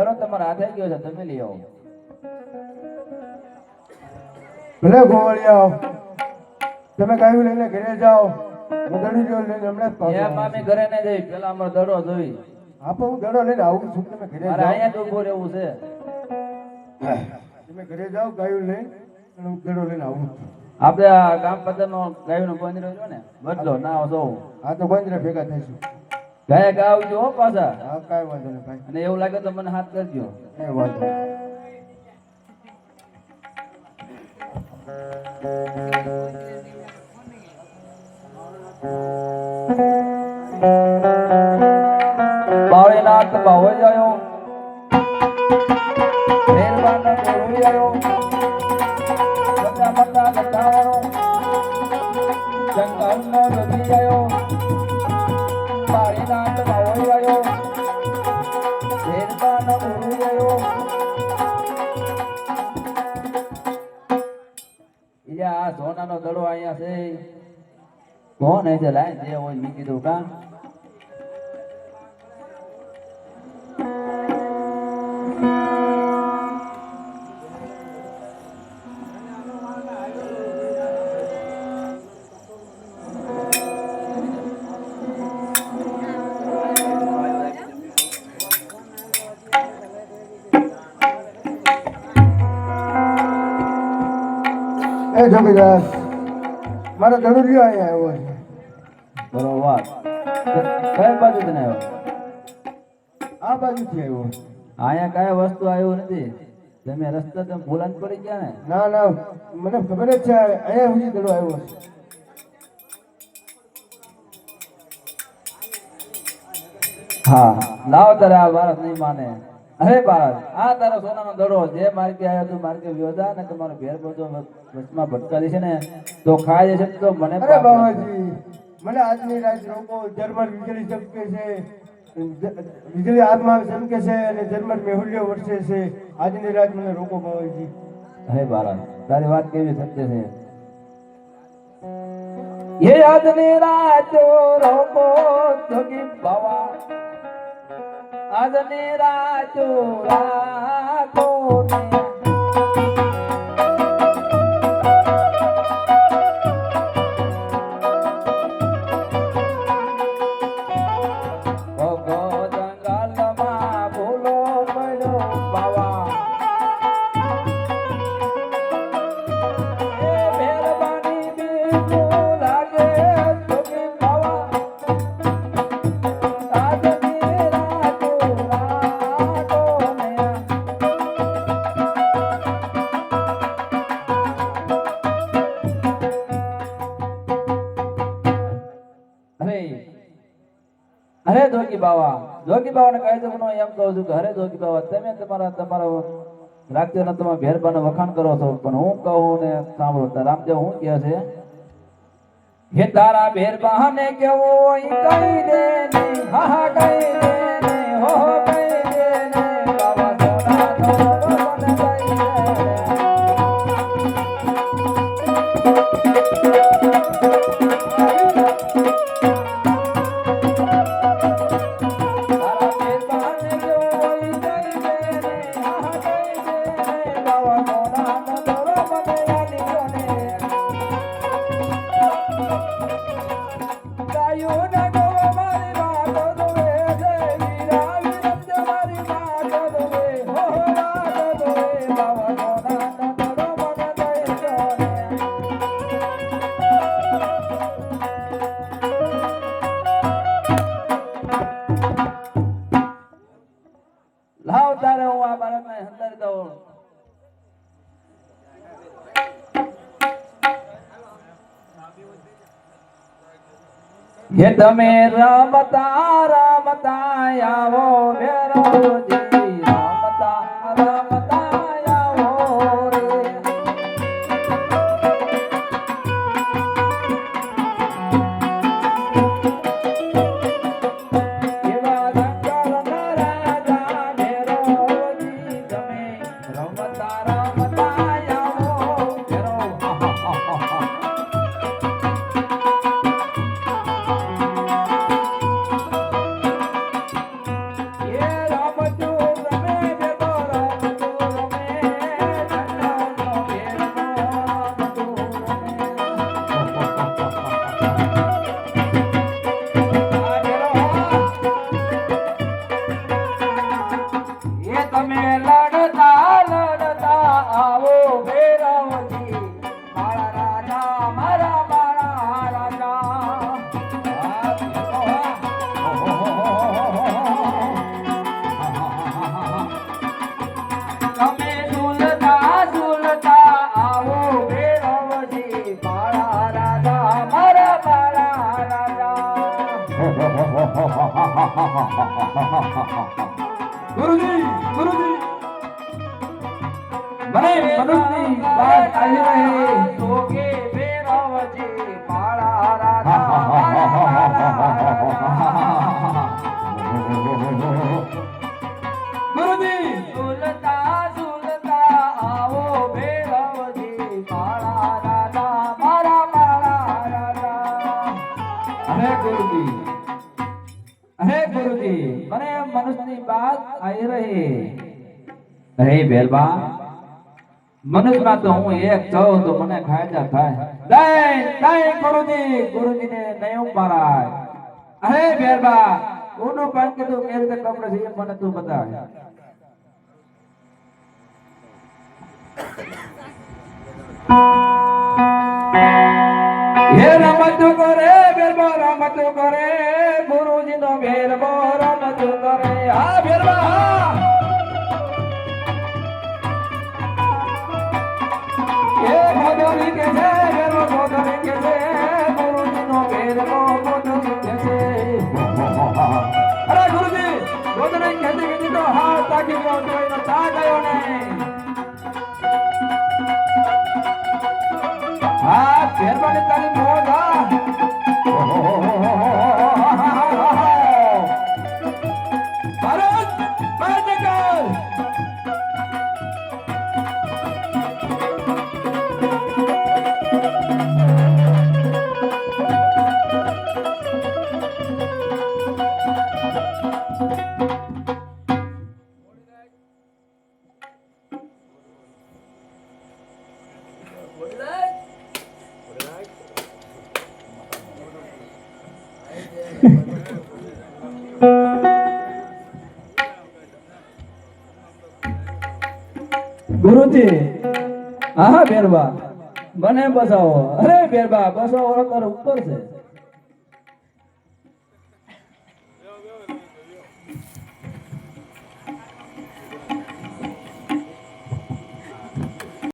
દડો તમારા હાથે ગયો છે તમે લઈ આવો ભલે ગોવાળિયા તમે ગાયું લઈને ઘરે જાઓ હું દડી જો લઈને હમણાં પાછો એ મામી ઘરે ને જઈ પેલા અમારો દડો જોઈ. હા આપો હું દડો લઈને આવું છું તમે ઘરે જાઓ. અહીંયા તો ઊભો રહેવું છે. તમે ઘરે જાઓ ગાયું લઈને અને હું લઈને આવું છું. આપણે આ ગામ પતરનો ગાયનો બંધ રહ્યો ને? બદલો ના જો આ તો બંધ ભેગા થઈશું. ગાય ગાવજો હો પાછા. હા કાંઈ વાંધો નહીં ભાઈ. અને એવું લાગે તો મને હાથ કરજો. કઈ વાંધો. બાવળીનાથ બાવો જાયો કોણ હે છે લાય જે હોય મેં કીધું કા એ જોગીદાસ મારો ધનુર્યો અહીંયા આવ્યો છે બરોબર. કઈ બાજુ તને આવ્યો? આ બાજુથી આવ્યો. અહીંયા કઈ વસ્તુ આવ્યો નથી. તમે રસ્તા તમે ભૂલાન પડી ગયા ને? ના ના મને ખબર જ છે અહીંયા સુધી દડો આવ્યો છે હા લાવ તારે આ ભારત નહીં માને. અરે ભારત આ તારો સોનાનો દડો જે માર્ગે આવ્યો તું માર્ગે વ્યોધા ને તમારો ઘેર બધો વચમાં ભટકા દેશે ને તો ખાઈ છે તો મને બાબાજી મને આજની રાત લોકો જર્મન વીજળી ચમકે છે વીજળી આસમાન ચમકે છે અને જર્મન મેહુલ્યો વર્ષે છે. આજની રાત મને રોકો બાબાજી હે ભારત તારી વાત કેવી સત્ય છે? ये આજની રાતો રોકો જોગી બાવા. આજની રાતો રાખો જોગી બાવા. જોગી બાવાને કહી દઉં એમ કહું છું કે હરે જોગી બાવા, તમે તમારા તમારા રાખ્યોના તમે ભેરબાનું વખાણ કરો છો. પણ હું કહું ને સાંભળો રામદેવ હું કહે છે? હે તારા ભેરબાને કેવો કઈ દે ને, હા કઈ દે હો હે તમે રમતા રમતા આવો મેરો ગુરુજી ગુરુજી. મને મનુષ્ય બાળ આવી રહે. તો મને મનુષ્યની વાત આવી રહી. અરે બેલબા, મનુષ્યમાં તો હું એક છું, તો મને ફાયદા થાય. નહીં દઈ ગુરુજી, ગુરુજીને નહીં ઉપારાય અરે બેરબા ઊંડું પાણી કે તું કેવી રીતે કપડે છે મને તું બતાવ. હે રમત કરે બેરબો રમત કરે ગુરુજી નો બેરબો રમત કરે આ બેરબા ગુરુજી હા બેરબા મને બસાવો. અરે બેરબા બસાવો ઉપર છે.